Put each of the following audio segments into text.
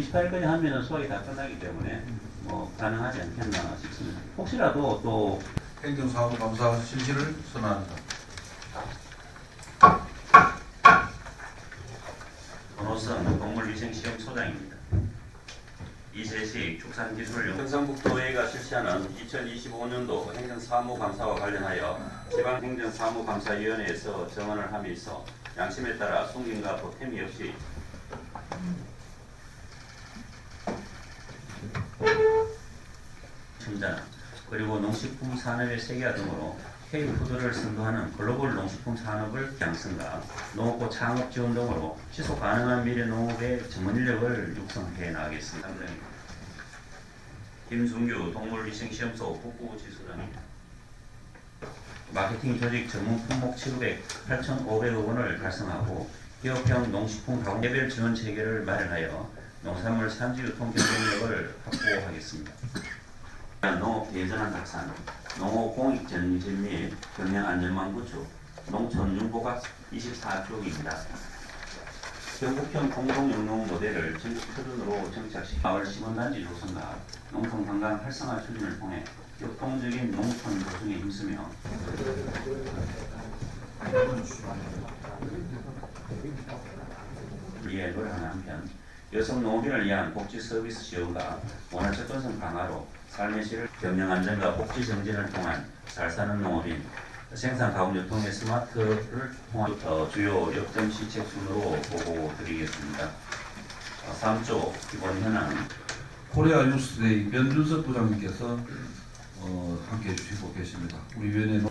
28일까지 하면은 수확이 다 끝나기 때문에 뭐 가능하지 않겠나 싶습니다. 혹시라도 또 행정사무감사 실시를 선언합니다. 번호성 동물위생시험소장입니다. 이재식 축산기술연구 경상북도회가 실시하는 2025년도 행정사무감사와 관련하여 지방행정사무감사위원회에서 정언을 함에 있어 양심에 따라 숨김과 보탬이 없이 첨단 그리고 농식품 산업의 세계화 등으로 K푸드를 선도하는 글로벌 농식품 산업을 양성과 농업부 창업 지원 등으로 지속 가능한 미래 농업의 전문 인력을 육성해 나가겠습니다. 김순규 동물위생시험소 북부지소장입니다. 마케팅 조직 전문 품목 700, 8,500억 원을 달성하고 기업형 농식품 가공 개별 지원 체계를 마련하여 농산물 산지 유통 경쟁력을 확보하겠습니다. 농업 예전한 확산, 농업 공익 전진 및 경영 안전망 구축, 농촌 융보각 24쪽입니다. 경북형 공동영농 모델을 전국 표준으로 정착시 마을 시민단지 조성과 농촌 관광 활성화 추진을 통해 역동적인 농촌 조성에 힘쓰며 이에 노력하는 한편 여성 농업인을 위한 복지 서비스 지원과 문화 접근성 강화로 삶의 질을 경영 안전과 복지 정진을 통한 잘 사는 농업인 생산 가공 유통의 스마트를 통한 어, 주요 역점 시책 순으로 보고 드리겠습니다. 어, 3조 기본 현황 코리아 뉴스데이 변준석 부장님께서 어, 함께 해주시고 계십니다. 우리 위원회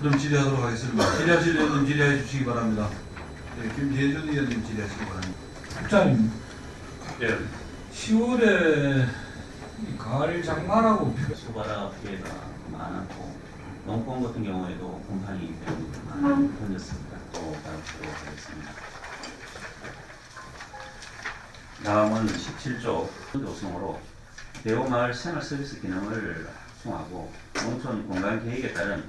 그럼 질의하도록 하겠습니다. 질의하실 의원님 질의해 주시기 바랍니다. 네, 김재준 의원님 질의하시기 바랍니다. 국장님, 예. 10월에 이 가을 장마라고 수바라 피해가 많았고 농권 같은 경우에도 때문에 많이 던졌습니다. 또 다루도록 하겠습니다. 다음은 17조 조성으로 대호마을 생활 서비스 기능을 확충하고 농촌 공간 계획에 따른